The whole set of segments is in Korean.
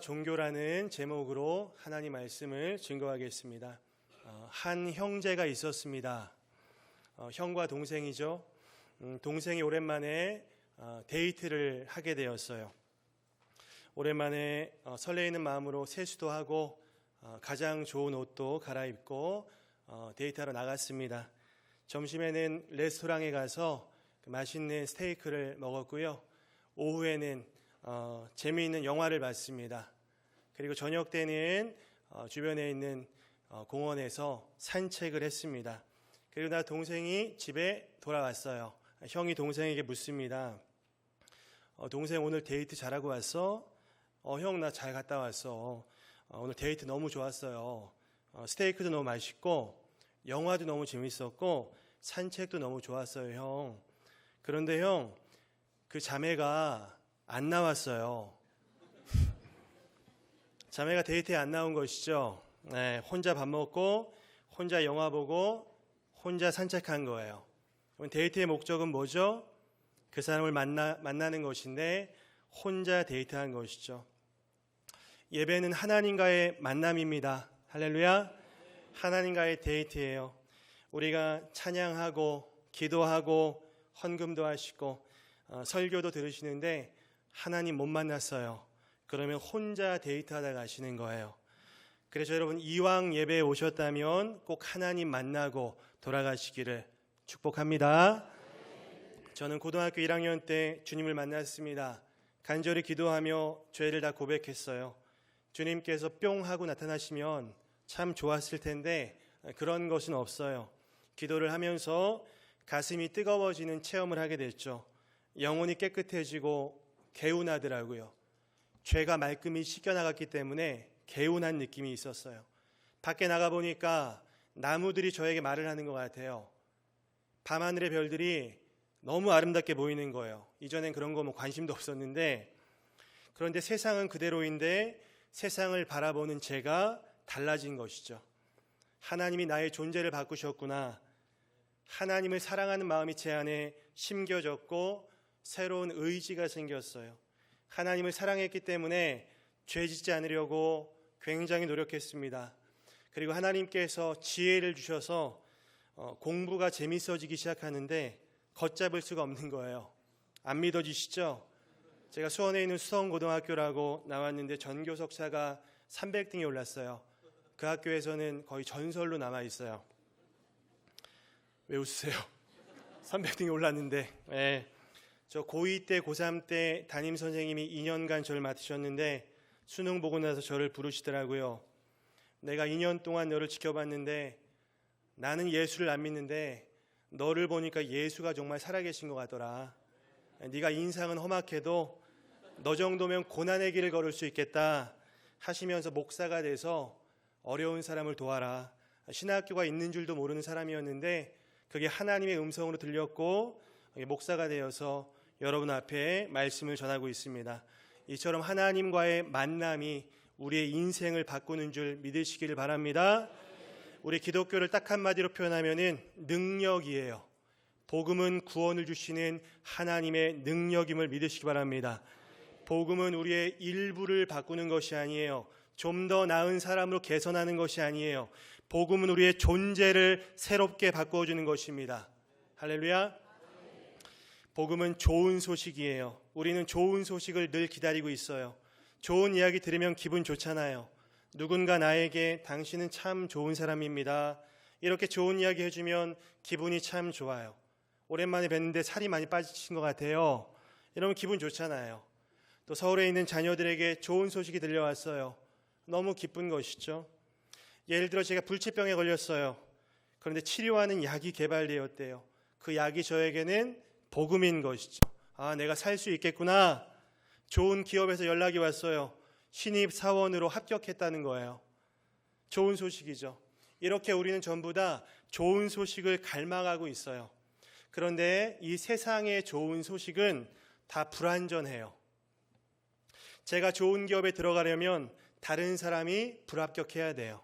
종교라는 제목으로 하나님 말씀을 증거하겠습니다. 어, 한 형제가 있었습니다. 어, 형과 동생이죠. 음, 동생이 오랜만에 어, 데이트를 하게 되었어요. 오랜만에 어, 설레이는 마음으로 세수도 하고 어, 가장 좋은 옷도 갈아입고 어, 데이트하러 나갔습니다. 점심에는 레스토랑에 가서 그 맛있는 스테이크를 먹었고요. 오후에는 어, 재미있는 영화를 봤습니다. 그리고 저녁 때는 어, 주변에 있는 어, 공원에서 산책을 했습니다. 그리고 나 동생이 집에 돌아왔어요. 형이 동생에게 묻습니다. 어, 동생 오늘 데이트 잘하고 왔어? 어, 형나 잘 갔다 왔어. 어, 오늘 데이트 너무 좋았어요. 어, 스테이크도 너무 맛있고 영화도 너무 재밌었고 산책도 너무 좋았어요, 형. 그런데 형, 그 자매가 안 나왔어요. 자매가 데이트에 안 나온 것이죠. 네, 혼자 밥 먹고 혼자 영화 보고 혼자 산책한 거예요. 데이트의 목적은 뭐죠? 그 사람을 만나, 만나는 것인데 혼자 데이트한 것이죠. 예배는 하나님과의 만남입니다. 할렐루야. 하나님과의 데이트예요. 우리가 찬양하고 기도하고 헌금도 하시고 어, 설교도 들으시는데 하나님 못 만났어요. 그러면 혼자 데이트하다 가시는 거예요. 그래서 여러분 이왕 예배에 오셨다면 꼭 하나님 만나고 돌아가시기를 축복합니다. 저는 고등학교 1학년 때 주님을 만났습니다. 간절히 기도하며 죄를 다 고백했어요. 주님께서 뿅 하고 나타나시면 참 좋았을 텐데 그런 것은 없어요. 기도를 하면서 가슴이 뜨거워지는 체험을 하게 됐죠. 영혼이 깨끗해지고 개운하더라고요. 죄가 말끔히 씻겨나갔기 때문에 개운한 느낌이 있었어요. 밖에 나가 보니까 나무들이 저에게 말을 하는 것 같아요. 밤하늘의 별들이 너무 아름답게 보이는 거예요. 이전엔 그런 거 뭐 관심도 없었는데 그런데 세상은 그대로인데 세상을 바라보는 제가 달라진 것이죠. 하나님이 나의 존재를 바꾸셨구나. 하나님을 사랑하는 마음이 제 안에 심겨졌고 새로운 의지가 생겼어요. 하나님을 사랑했기 때문에 죄 짓지 않으려고 굉장히 노력했습니다. 그리고 하나님께서 지혜를 주셔서 어, 공부가 재밌어지기 시작하는데 걷잡을 수가 없는 거예요. 안 믿어지시죠? 제가 수원에 있는 수성고등학교라고 나왔는데 전교 석사가 300등에 올랐어요. 그 학교에서는 거의 전설로 남아 있어요. 왜 웃으세요? 300등에 올랐는데. 네. 저 고2 때, 고3 때 담임 선생님이 2년간 저를 맡으셨는데 수능 보고 나서 저를 부르시더라고요. 내가 2년 동안 너를 지켜봤는데 나는 예수를 안 믿는데 너를 보니까 예수가 정말 살아계신 것 같더라. 네가 인상은 험악해도 너 정도면 고난의 길을 걸을 수 있겠다 하시면서 목사가 돼서 어려운 사람을 도와라. 신학교가 있는 줄도 모르는 사람이었는데 그게 하나님의 음성으로 들렸고 목사가 되어서 여러분 앞에 말씀을 전하고 있습니다. 이처럼 하나님과의 만남이 우리의 인생을 바꾸는 줄 믿으시기를 바랍니다. 우리 기독교를 딱 한마디로 표현하면은 능력이에요. 복음은 구원을 주시는 하나님의 능력임을 믿으시기 바랍니다. 복음은 우리의 일부를 바꾸는 것이 아니에요. 좀 더 나은 사람으로 개선하는 것이 아니에요. 복음은 우리의 존재를 새롭게 바꿔주는 것입니다. 할렐루야. 복음은 좋은 소식이에요. 우리는 좋은 소식을 늘 기다리고 있어요. 좋은 이야기 들으면 기분 좋잖아요. 누군가 나에게 당신은 참 좋은 사람입니다. 이렇게 좋은 이야기 해주면 기분이 참 좋아요. 오랜만에 뵀는데 살이 많이 빠지신 것 같아요. 이러면 기분 좋잖아요. 또 서울에 있는 자녀들에게 좋은 소식이 들려왔어요. 너무 기쁜 것이죠. 예를 들어 제가 불치병에 걸렸어요. 그런데 치료하는 약이 개발되었대요. 그 약이 저에게는 복음인 것이죠. 아, 내가 살 수 있겠구나. 좋은 기업에서 연락이 왔어요. 신입 사원으로 합격했다는 거예요. 좋은 소식이죠. 이렇게 우리는 전부 다 좋은 소식을 갈망하고 있어요. 그런데 이 세상의 좋은 소식은 다 불완전해요. 제가 좋은 기업에 들어가려면 다른 사람이 불합격해야 돼요.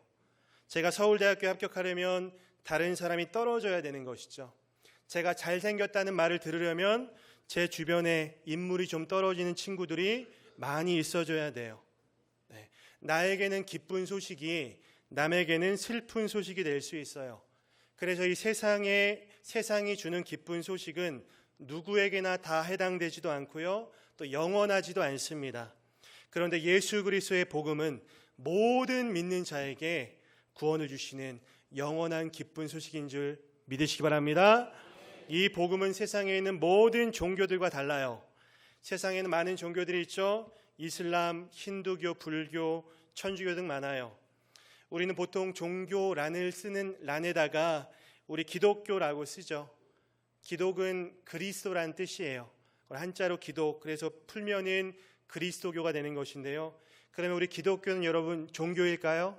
제가 서울대학교 합격하려면 다른 사람이 떨어져야 되는 것이죠. 제가 잘생겼다는 말을 들으려면 제 주변에 인물이 좀 떨어지는 친구들이 많이 있어줘야 돼요. 네. 나에게는 기쁜 소식이 남에게는 슬픈 소식이 될 수 있어요. 그래서 이 세상에 세상이 주는 기쁜 소식은 누구에게나 다 해당되지도 않고요. 또 영원하지도 않습니다. 그런데 예수 그리스도의 복음은 모든 믿는 자에게 구원을 주시는 영원한 기쁜 소식인 줄 믿으시기 바랍니다. 이 복음은 세상에 있는 모든 종교들과 달라요. 세상에는 많은 종교들이 있죠. 이슬람, 힌두교, 불교, 천주교 등 많아요. 우리는 보통 종교란을 쓰는 란에다가 우리 기독교라고 쓰죠. 기독은 그리스도란 뜻이에요. 한자로 기독. 그래서 풀면은 그리스도교가 되는 것인데요. 그러면 우리 기독교는 여러분 종교일까요?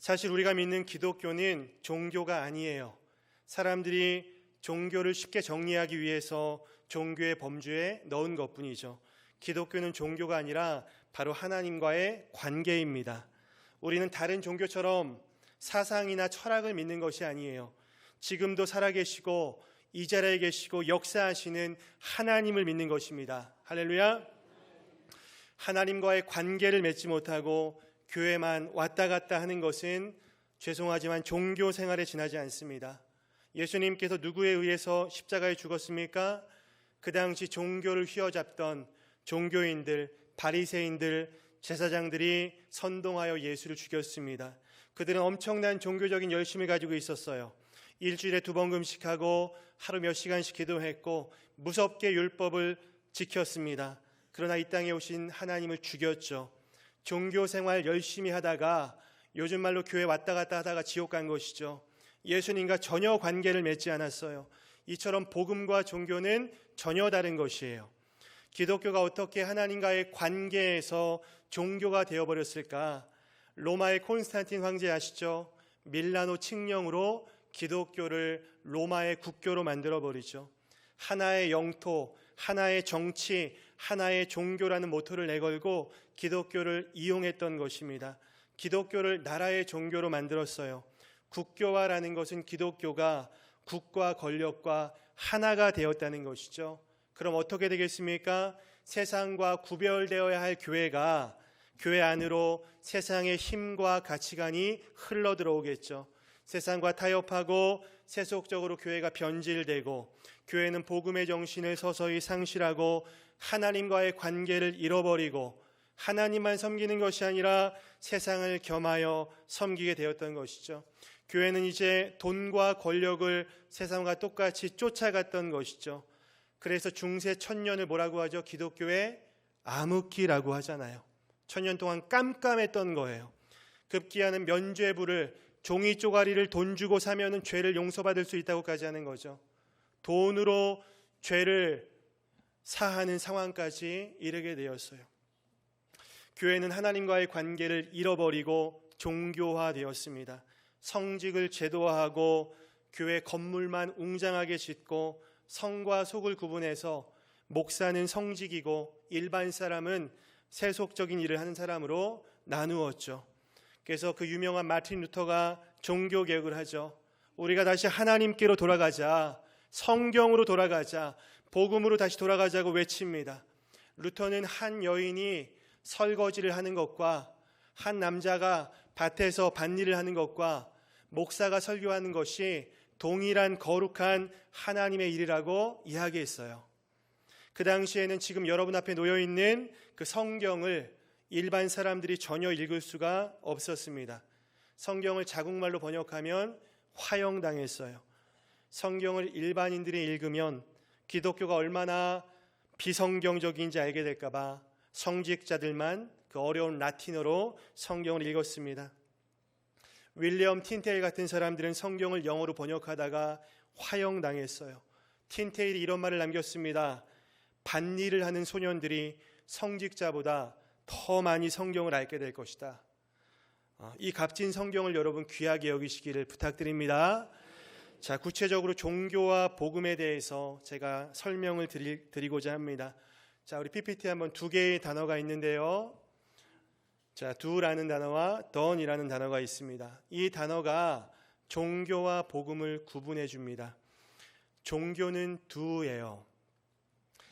사실 우리가 믿는 기독교는 종교가 아니에요. 사람들이 종교를 쉽게 정리하기 위해서 종교의 범주에 넣은 것 뿐이죠. 기독교는 종교가 아니라 바로 하나님과의 관계입니다. 우리는 다른 종교처럼 사상이나 철학을 믿는 것이 아니에요. 지금도 살아계시고 이 자리에 계시고 역사하시는 하나님을 믿는 것입니다. 할렐루야. 하나님과의 관계를 맺지 못하고 교회만 왔다 갔다 하는 것은 죄송하지만 종교 생활에 지나지 않습니다. 예수님께서 누구에 의해서 십자가에 죽었습니까? 그 당시 종교를 휘어잡던 종교인들, 바리새인들, 제사장들이 선동하여 예수를 죽였습니다. 그들은 엄청난 종교적인 열심을 가지고 있었어요. 일주일에 두 번 금식하고 하루 몇 시간씩 기도했고 무섭게 율법을 지켰습니다. 그러나 이 땅에 오신 하나님을 죽였죠. 종교 생활 열심히 하다가 요즘 말로 교회 왔다 갔다 하다가 지옥 간 것이죠. 예수님과 전혀 관계를 맺지 않았어요. 이처럼 복음과 종교는 전혀 다른 것이에요. 기독교가 어떻게 하나님과의 관계에서 종교가 되어버렸을까? 로마의 콘스탄틴 황제 아시죠? 밀라노 칙령으로 기독교를 로마의 국교로 만들어 버리죠. 하나의 영토, 하나의 정치, 하나의 종교라는 모토를 내걸고 기독교를 이용했던 것입니다. 기독교를 나라의 종교로 만들었어요. 국교화라는 것은 기독교가 국가 권력과 하나가 되었다는 것이죠. 그럼 어떻게 되겠습니까? 세상과 구별되어야 할 교회가 교회 안으로 세상의 힘과 가치관이 흘러 들어오겠죠. 세상과 타협하고 세속적으로 교회가 변질되고 교회는 복음의 정신을 서서히 상실하고 하나님과의 관계를 잃어버리고 하나님만 섬기는 것이 아니라 세상을 겸하여 섬기게 되었던 것이죠. 교회는 이제 돈과 권력을 세상과 똑같이 쫓아갔던 것이죠. 그래서 중세 천년을 뭐라고 하죠? 기독교의 암흑기라고 하잖아요. 천년 동안 깜깜했던 거예요. 급기야는 면죄부를 종이 쪼가리를 돈 주고 사면은 죄를 용서받을 수 있다고까지 하는 거죠. 돈으로 죄를 사하는 상황까지 이르게 되었어요. 교회는 하나님과의 관계를 잃어버리고 종교화되었습니다. 성직을 제도화하고 교회 건물만 웅장하게 짓고 성과 속을 구분해서 목사는 성직이고 일반 사람은 세속적인 일을 하는 사람으로 나누었죠. 그래서 그 유명한 마틴 루터가 종교 개혁을 하죠. 우리가 다시 하나님께로 돌아가자. 성경으로 돌아가자. 복음으로 다시 돌아가자고 외칩니다. 루터는 한 여인이 설거지를 하는 것과 한 남자가 밭에서 밭일을 하는 것과 목사가 설교하는 것이 동일한 거룩한 하나님의 일이라고 이야기했어요. 그 당시에는 지금 여러분 앞에 놓여 있는 그 성경을 일반 사람들이 전혀 읽을 수가 없었습니다. 성경을 자국말로 번역하면 화형당했어요. 성경을 일반인들이 읽으면 기독교가 얼마나 비성경적인지 알게 될까봐 성직자들만 그 어려운 라틴어로 성경을 읽었습니다. 윌리엄 틴테일 같은 사람들은 성경을 영어로 번역하다가 화형당했어요. 틴테일이 이런 말을 남겼습니다. 반일을 하는 소년들이 성직자보다 더 많이 성경을 알게 될 것이다. 어, 이 값진 성경을 여러분 귀하게 여기시기를 부탁드립니다. 자, 구체적으로 종교와 복음에 대해서 제가 설명을 드리, 고자 합니다. 자, 우리 PPT 한번 두 개의 단어가 있는데요. 자, 두라는 단어와 던이라는 단어가 있습니다. 이 단어가 종교와 복음을 구분해 줍니다. 종교는 두예요.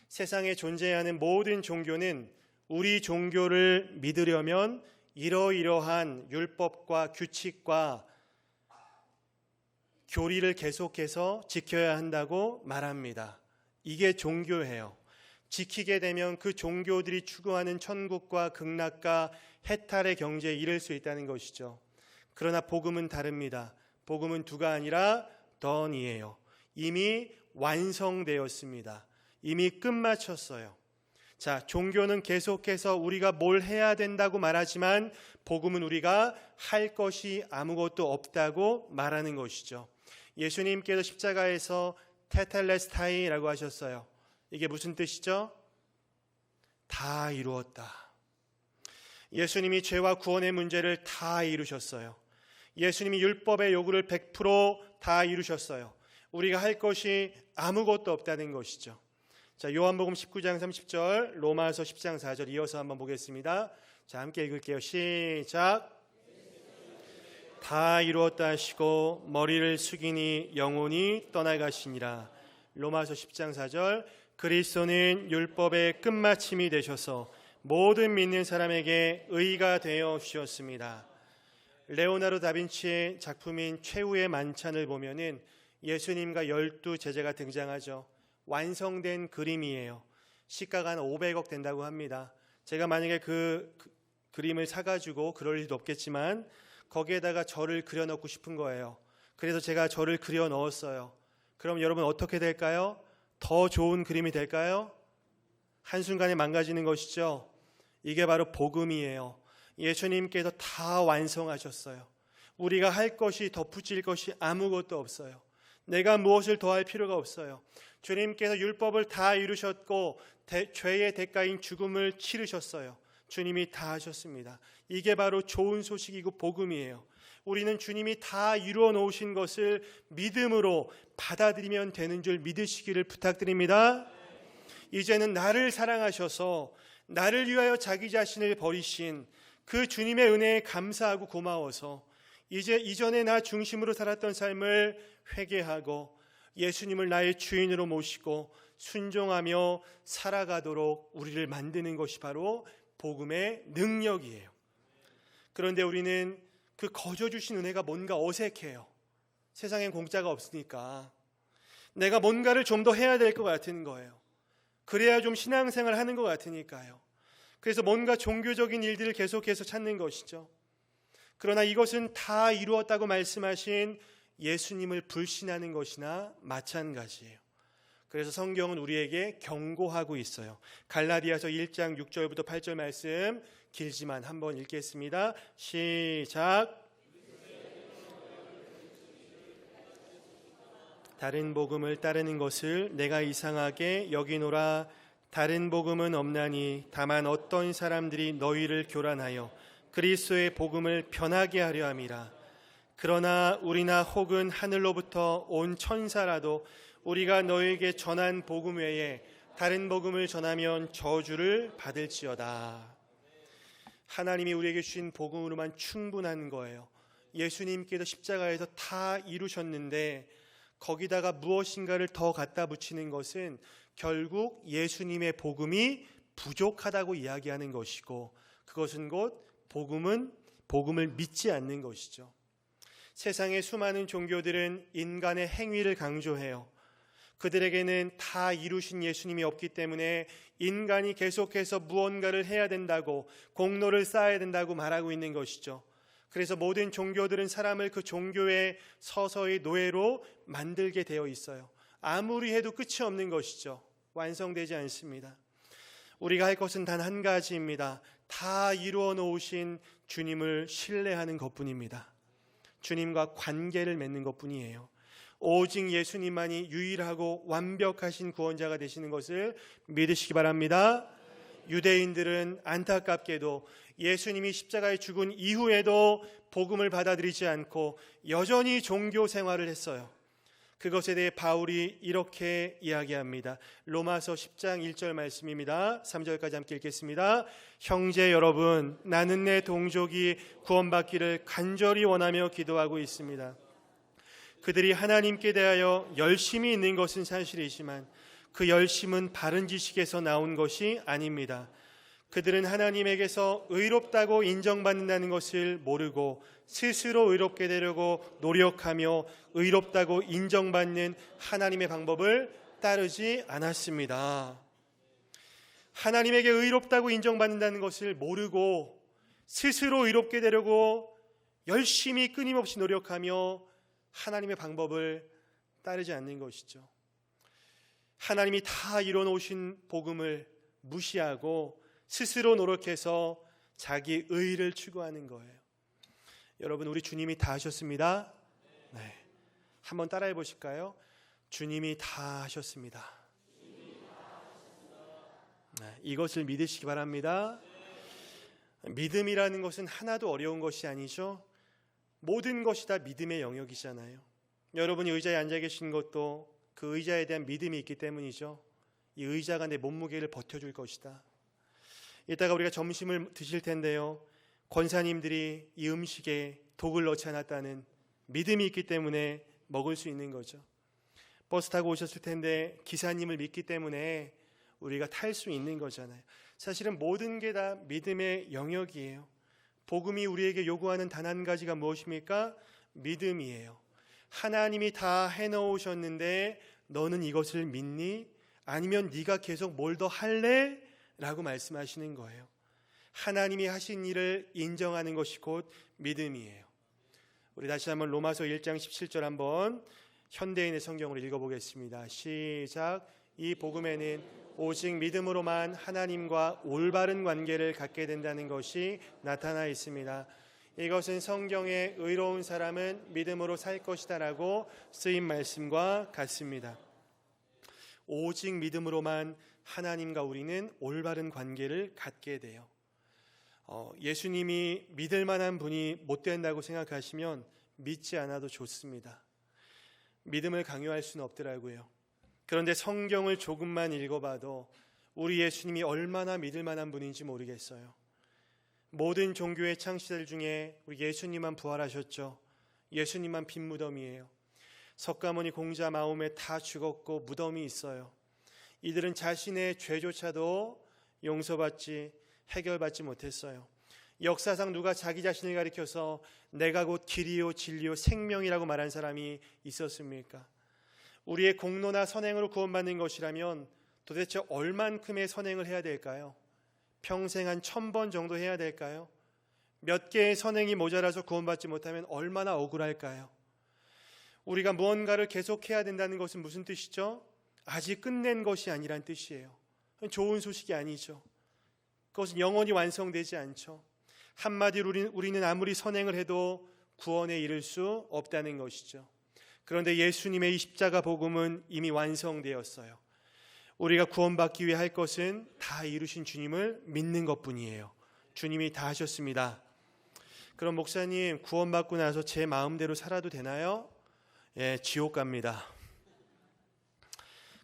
세상에 존재하는 모든 종교는 우리 종교를 믿으려면 이러이러한 율법과 규칙과 교리를 계속해서 지켜야 한다고 말합니다. 이게 종교예요. 지키게 되면 그 종교들이 추구하는 천국과 극락과 해탈의 경제에 이를 수 있다는 것이죠. 그러나 복음은 다릅니다. 복음은 두가 아니라 던이에요. 이미 완성되었습니다. 이미 끝마쳤어요. 자, 종교는 계속해서 우리가 뭘 해야 된다고 말하지만 복음은 우리가 할 것이 아무것도 없다고 말하는 것이죠. 예수님께서 십자가에서 테텔레스타이라고 하셨어요. 이게 무슨 뜻이죠? 다 이루었다. 예수님이 죄와 구원의 문제를 다 이루셨어요. 예수님이 율법의 요구를 100%다 이루셨어요. 우리가 할 것이 아무것도 없다는 것이죠. 자, 요한복음 19장 30절, 로마서 10장 4절 이어서 한번 보겠습니다. 자, 함께 읽을게요. 시작. 다 이루었다 하시고 머리를 숙이니 영혼이 떠나가시니라. 로마서 10장 4절 그리스도는 율법의 끝마침이 되셔서 모든 믿는 사람에게 의가 되어 주셨습니다. 레오나르도 다빈치의 작품인 최후의 만찬을 보면은 예수님과 열두 제자가 등장하죠. 완성된 그림이에요. 시가가 한 500억 된다고 합니다. 제가 만약에 그, 그 그림을 사가지고 그럴 일도 없겠지만 거기에다가 저를 그려 넣고 싶은 거예요. 그래서 제가 저를 그려 넣었어요. 그럼 여러분 어떻게 될까요? 더 좋은 그림이 될까요? 한순간에 망가지는 것이죠. 이게 바로 복음이에요. 예수님께서 다 완성하셨어요. 우리가 할 것이 덧붙일 것이 아무것도 없어요. 내가 무엇을 더할 필요가 없어요. 주님께서 율법을 다 이루셨고 대, 죄의 대가인 죽음을 치르셨어요. 주님이 다 하셨습니다. 이게 바로 좋은 소식이고 복음이에요. 우리는 주님이 다 이루어 놓으신 것을 믿음으로 받아들이면 되는 줄 믿으시기를 부탁드립니다. 이제는 나를 사랑하셔서 나를 위하여 자기 자신을 버리신 그 주님의 은혜에 감사하고 고마워서 이제 이전에 나 중심으로 살았던 삶을 회개하고 예수님을 나의 주인으로 모시고 순종하며 살아가도록 우리를 만드는 것이 바로 복음의 능력이에요. 그런데 우리는 그 거저 주신 은혜가 뭔가 어색해요. 세상엔 공짜가 없으니까 내가 뭔가를 좀 더 해야 될 것 같은 거예요. 그래야 좀 신앙생활 하는 것 같으니까요. 그래서 뭔가 종교적인 일들을 계속해서 찾는 것이죠. 그러나 이것은 다 이루었다고 말씀하신 예수님을 불신하는 것이나 마찬가지예요. 그래서 성경은 우리에게 경고하고 있어요. 갈라디아서 1장 6절부터 8절 말씀 길지만 한번 읽겠습니다. 시작. 다른 복음을 따르는 것을 내가 이상하게 여기노라. 다른 복음은 없나니 다만 어떤 사람들이 너희를 교란하여 그리스도의 복음을 변하게 하려 함이라. 그러나 우리나 혹은 하늘로부터 온 천사라도 우리가 너에게 전한 복음 외에 다른 복음을 전하면 저주를 받을지어다. 하나님이 우리에게 주신 복음으로만 충분한 거예요. 예수님께서 십자가에서 다 이루셨는데 거기다가 무엇인가를 더 갖다 붙이는 것은 결국 예수님의 복음이 부족하다고 이야기하는 것이고 그것은 곧 복음은 복음을 믿지 않는 것이죠. 세상의 수많은 종교들은 인간의 행위를 강조해요. 그들에게는 다 이루신 예수님이 없기 때문에 인간이 계속해서 무언가를 해야 된다고 공로를 쌓아야 된다고 말하고 있는 것이죠. 그래서 모든 종교들은 사람을 그 종교의 서서히 노예로 만들게 되어 있어요. 아무리 해도 끝이 없는 것이죠. 완성되지 않습니다. 우리가 할 것은 단 한 가지입니다. 다 이루어 놓으신 주님을 신뢰하는 것 뿐입니다. 주님과 관계를 맺는 것 뿐이에요. 오직 예수님만이 유일하고 완벽하신 구원자가 되시는 것을 믿으시기 바랍니다. 유대인들은 안타깝게도 예수님이 십자가에 죽은 이후에도 복음을 받아들이지 않고 여전히 종교 생활을 했어요. 그것에 대해 바울이 이렇게 이야기합니다. 로마서 10장 1절 말씀입니다. 3절까지 함께 읽겠습니다. 형제 여러분, 나는 내 동족이 구원받기를 간절히 원하며 기도하고 있습니다. 그들이 하나님께 대하여 열심히 있는 것은 사실이지만 그 열심은 바른 지식에서 나온 것이 아닙니다. 그들은 하나님에게서 의롭다고 인정받는다는 것을 모르고 스스로 의롭게 되려고 노력하며 의롭다고 인정받는 하나님의 방법을 따르지 않았습니다. 하나님에게 의롭다고 인정받는다는 것을 모르고 스스로 의롭게 되려고 열심히 끊임없이 노력하며 하나님의 방법을 따르지 않는 것이죠. 하나님이 다 이뤄놓으신 복음을 무시하고 스스로 노력해서 자기 의를 추구하는 거예요. 여러분, 우리 주님이 다 하셨습니다. 네. 한번 따라해 보실까요? 주님이 다 하셨습니다. 네, 이것을 믿으시기 바랍니다. 믿음이라는 것은 하나도 어려운 것이 아니죠. 모든 것이 다 믿음의 영역이잖아요. 여러분이 의자에 앉아 계신 것도 그 의자에 대한 믿음이 있기 때문이죠. 이 의자가 내 몸무게를 버텨줄 것이다. 이따가 우리가 점심을 드실 텐데요. 권사님들이 이 음식에 독을 넣지 않았다는 믿음이 있기 때문에 먹을 수 있는 거죠. 버스 타고 오셨을 텐데 기사님을 믿기 때문에 우리가 탈 수 있는 거잖아요. 사실은 모든 게 다 믿음의 영역이에요. 복음이 우리에게 요구하는 단 한 가지가 무엇입니까? 믿음이에요. 하나님이 다 해놓으셨는데 너는 이것을 믿니? 아니면 네가 계속 뭘 더 할래? 라고 말씀하시는 거예요. 하나님이 하신 일을 인정하는 것이 곧 믿음이에요. 우리 다시 한번 로마서 1장 17절 한번 현대인의 성경으로 읽어보겠습니다. 시작. 이 복음에는 오직 믿음으로만 하나님과 올바른 관계를 갖게 된다는 것이 나타나 있습니다. 이것은 성경의 의로운 사람은 믿음으로 살 것이다라고 쓰인 말씀과 같습니다. 오직 믿음으로만 하나님과 우리는 올바른 관계를 갖게 돼요. 어, 예수님이 믿을 만한 분이 못 된다고 생각하시면 믿지 않아도 좋습니다. 믿음을 강요할 수는 없더라고요. 그런데 성경을 조금만 읽어봐도 우리 예수님이 얼마나 믿을 만한 분인지 모르겠어요. 모든 종교의 창시들 중에 우리 예수님만 부활하셨죠. 예수님만 빈 무덤이에요. 석가모니 공자 마음에 다 죽었고 무덤이 있어요. 이들은 자신의 죄조차도 용서받지 해결받지 못했어요. 역사상 누가 자기 자신을 가리켜서 내가 곧 길이요 진리요 생명이라고 말한 사람이 있었습니까? 우리의 공로나 선행으로 구원받는 것이라면 도대체 얼만큼의 선행을 해야 될까요? 평생 한 천 번 정도 해야 될까요? 몇 개의 선행이 모자라서 구원받지 못하면 얼마나 억울할까요? 우리가 무언가를 계속해야 된다는 것은 무슨 뜻이죠? 아직 끝낸 것이 아니란 뜻이에요. 좋은 소식이 아니죠. 그것은 영원히 완성되지 않죠. 한마디로 우리는 아무리 선행을 해도 구원에 이를 수 없다는 것이죠. 그런데 예수님의 이 십자가 복음은 이미 완성되었어요. 우리가 구원받기 위해 할 것은 다 이루신 주님을 믿는 것 뿐이에요. 주님이 다 하셨습니다. 그럼 목사님 구원받고 나서 제 마음대로 살아도 되나요? 예, 지옥 갑니다.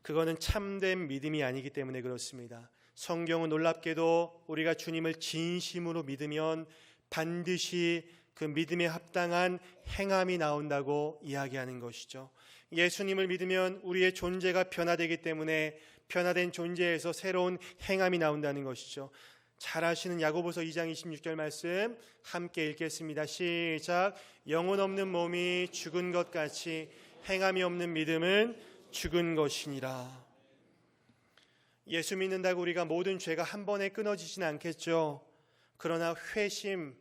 그거는 참된 믿음이 아니기 때문에 그렇습니다. 성경은 놀랍게도 우리가 주님을 진심으로 믿으면 반드시 그 믿음에 합당한 행함이 나온다고 이야기하는 것이죠. 예수님을 믿으면 우리의 존재가 변화되기 때문에 변화된 존재에서 새로운 행함이 나온다는 것이죠. 잘 아시는 야고보서 2장 26절 말씀 함께 읽겠습니다. 시작. 영혼 없는 몸이 죽은 것 같이 행함이 없는 믿음은 죽은 것이니라. 예수 믿는다고 우리가 모든 죄가 한 번에 끊어지진 않겠죠. 그러나 회심,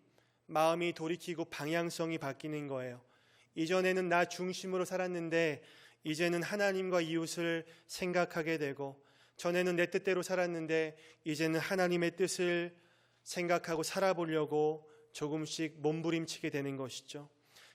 마음이 돌이키고 방향성이 바뀌는 거예요. 이전에는 나 중심으로 살았는데 이제는 하나님과 이웃을 생각하게 되고 전에는 내 뜻대로 살았는데 이제는 하나님의 뜻을 생각하고 살아보려고 조금씩 몸부림치게 되는 것이죠.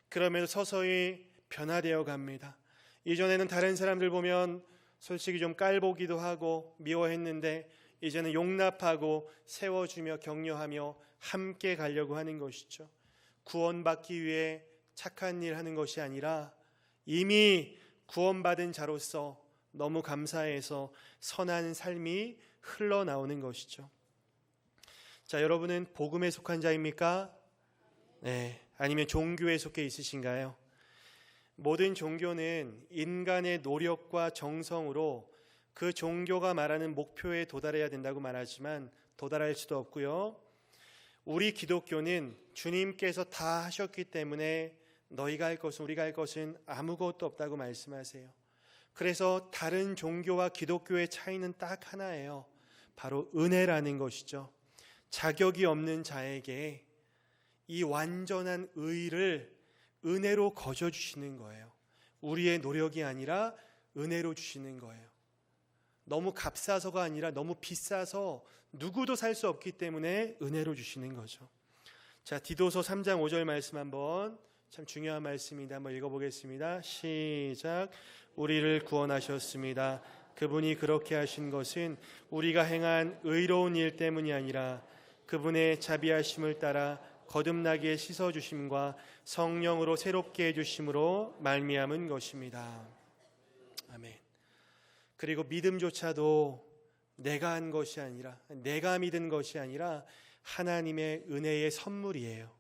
그러면서 서서히 변화되어 갑니다. 이전에는 다른 사람들 보면 솔직히 좀 깔보기도 하고 미워했는데 이제는 용납하고 세워주며 격려하며 함께 가려고 하는 것이죠. 구원받기 위해 착한 일 하는 것이 아니라 이미 구원받은 자로서 너무 감사해서 선한 삶이 흘러나오는 것이죠. 자, 여러분은 복음에 속한 자입니까? 네. 아니면 종교에 속해 있으신가요? 모든 종교는 인간의 노력과 정성으로 그 종교가 말하는 목표에 도달해야 된다고 말하지만 도달할 수도 없고요. 우리 기독교는 주님께서 다 하셨기 때문에 너희가 할 것은 우리가 할 것은 아무것도 없다고 말씀하세요. 그래서 다른 종교와 기독교의 차이는 딱 하나예요. 바로 은혜라는 것이죠. 자격이 없는 자에게 이 완전한 의를 은혜로 거저 주시는 거예요. 우리의 노력이 아니라 은혜로 주시는 거예요. 너무 값싸서가 아니라 너무 비싸서 누구도 살 수 없기 때문에 은혜로 주시는 거죠. 자, 디도서 3장 5절 말씀 한번 참 중요한 말씀인데 한번 읽어보겠습니다. 시작. 우리를 구원하셨습니다. 그분이 그렇게 하신 것은 우리가 행한 의로운 일 때문이 아니라 그분의 자비하심을 따라 거듭나게 씻어 주심과 성령으로 새롭게 해 주심으로 말미암은 것입니다. 아멘. 그리고 믿음조차도 내가 한 것이 아니라 내가 믿은 것이 아니라 하나님의 은혜의 선물이에요.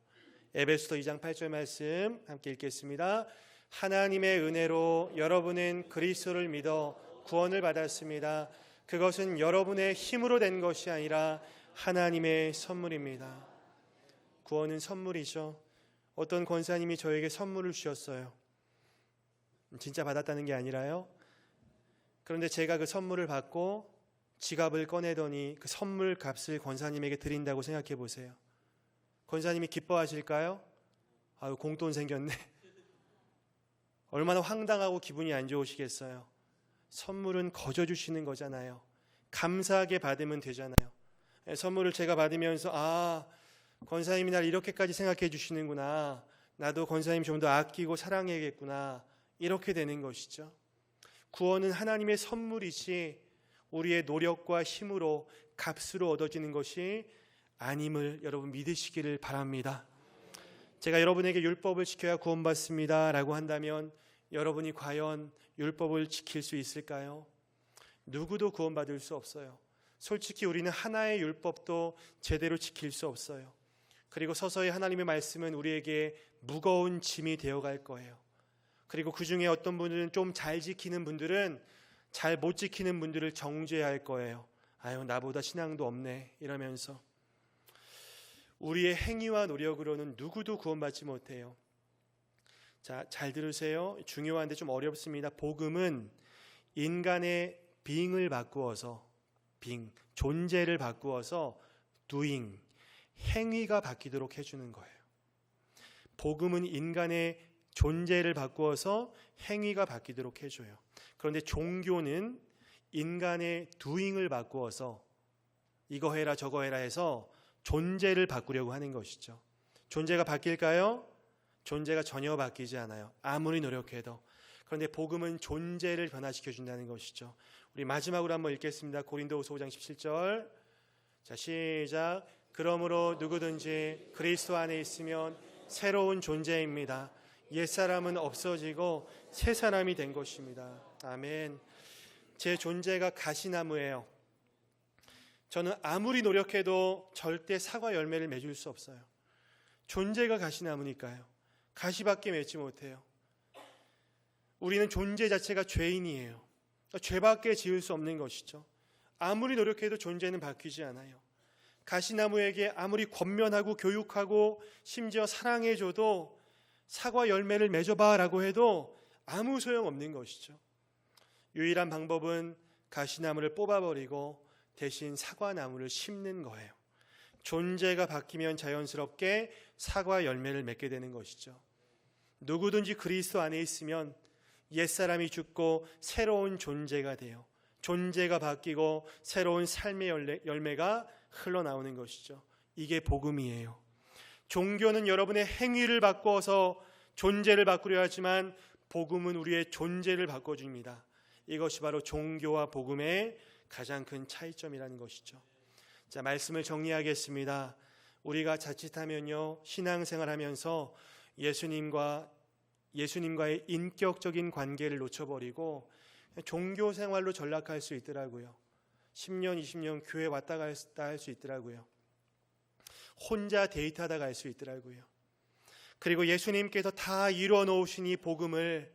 에베소서 2장 8절 말씀 함께 읽겠습니다. 하나님의 은혜로 여러분은 그리스도를 믿어 구원을 받았습니다. 그것은 여러분의 힘으로 된 것이 아니라 하나님의 선물입니다. 구원은 선물이죠. 어떤 권사님이 저에게 선물을 주셨어요. 진짜 받았다는 게 아니라요. 그런데 제가 그 선물을 받고 지갑을 꺼내더니 그 선물 값을 권사님에게 드린다고 생각해 보세요. 권사님이 기뻐하실까요? 아유, 공돈 생겼네. 얼마나 황당하고 기분이 안 좋으시겠어요. 선물은 거저 주시는 거잖아요. 감사하게 받으면 되잖아요. 예, 선물을 제가 받으면서 아, 권사님이 날 이렇게까지 생각해 주시는구나. 나도 권사님 좀 더 아끼고 사랑해야겠구나. 이렇게 되는 것이죠. 구원은 하나님의 선물이지 우리의 노력과 힘으로 값으로 얻어지는 것이 아님을 여러분 믿으시기를 바랍니다. 제가 여러분에게 율법을 지켜야 구원받습니다. 라고 한다면 여러분이 과연 율법을 지킬 수 있을까요? 누구도 구원받을 수 없어요. 솔직히 우리는 하나의 율법도 제대로 지킬 수 없어요. 그리고 서서히 하나님의 말씀은 우리에게 무거운 짐이 되어 갈 거예요. 그리고 그 중에 어떤 분들은 좀 잘 지키는 분들은 잘 못 지키는 분들을 정죄할 거예요. 아유, 나보다 신앙도 없네. 이러면서. 우리의 행위와 노력으로는 누구도 구원받지 못해요. 자, 잘 들으세요. 중요한데 좀 어렵습니다. 복음은 인간의 빙을 바꾸어서 빙, 존재를 바꾸어서 doing, 행위가 바뀌도록 해주는 거예요. 복음은 인간의 존재를 바꾸어서 행위가 바뀌도록 해줘요. 그런데 종교는 인간의 doing을 바꾸어서 이거 해라 저거 해라 해서 존재를 바꾸려고 하는 것이죠. 존재가 바뀔까요? 존재가 전혀 바뀌지 않아요. 아무리 노력해도. 그런데 복음은 존재를 변화시켜 준다는 것이죠. 우리 마지막으로 한번 읽겠습니다. 고린도후서 5장 17절. 자, 시작. 그러므로 누구든지 그리스도 안에 있으면 새로운 존재입니다. 옛사람은 없어지고 새 사람이 된 것입니다. 아멘. 제 존재가 가시나무예요. 저는 아무리 노력해도 절대 사과 열매를 맺을 수 없어요. 존재가 가시나무니까요. 가시밖에 맺지 못해요. 우리는 존재 자체가 죄인이에요. 죄밖에 지을 수 없는 것이죠. 아무리 노력해도 존재는 바뀌지 않아요. 가시나무에게 아무리 권면하고 교육하고 심지어 사랑해줘도 사과 열매를 맺어봐라고 해도 아무 소용 없는 것이죠. 유일한 방법은 가시나무를 뽑아버리고 대신 사과나무를 심는 거예요. 존재가 바뀌면 자연스럽게 사과 열매를 맺게 되는 것이죠. 누구든지 그리스도 안에 있으면 옛사람이 죽고 새로운 존재가 돼요. 존재가 바뀌고 새로운 삶의 열매가 흘러나오는 것이죠. 이게 복음이에요. 종교는 여러분의 행위를 바꿔서 존재를 바꾸려 하지만 복음은 우리의 존재를 바꿔줍니다. 이것이 바로 종교와 복음의 가장 큰 차이점이라는 것이죠. 자, 말씀을 정리하겠습니다. 우리가 자칫하면요, 신앙생활 하면서 예수님과, 예수님과의 인격적인 관계를 놓쳐버리고 종교 생활로 전락할 수 있더라고요. 10년, 20년 교회 왔다 갔다 할 수 있더라고요. 혼자 데이트하다 갈 수 있더라고요. 그리고 예수님께서 다 이루어 놓으신 이 복음을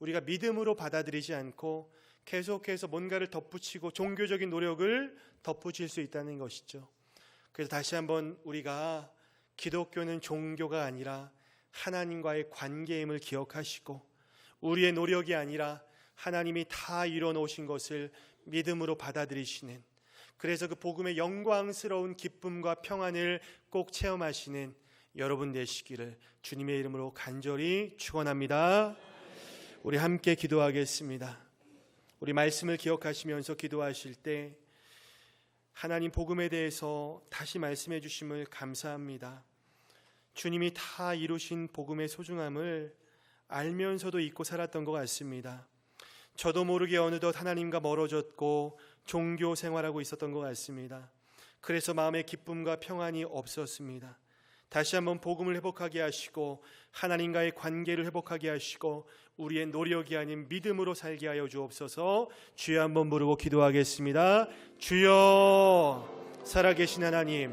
우리가 믿음으로 받아들이지 않고 계속해서 뭔가를 덧붙이고 종교적인 노력을 덧붙일 수 있다는 것이죠. 그래서 다시 한번 우리가 기독교는 종교가 아니라 하나님과의 관계임을 기억하시고 우리의 노력이 아니라 하나님이 다 이뤄 놓으신 것을 믿음으로 받아들이시는 그래서 그 복음의 영광스러운 기쁨과 평안을 꼭 체험하시는 여러분 되시기를 주님의 이름으로 간절히 축원합니다. 우리 함께 기도하겠습니다. 우리 말씀을 기억하시면서 기도하실 때 하나님 복음에 대해서 다시 말씀해 주심을 감사합니다. 주님이 다 이루신 복음의 소중함을 알면서도 잊고 살았던 것 같습니다. 저도 모르게 어느덧 하나님과 멀어졌고 종교 생활하고 있었던 것 같습니다. 그래서 마음의 기쁨과 평안이 없었습니다. 다시 한번 복음을 회복하게 하시고 하나님과의 관계를 회복하게 하시고 우리의 노력이 아닌 믿음으로 살게 하여 주옵소서. 주여 한번 부르고 기도하겠습니다. 주여 살아계신 하나님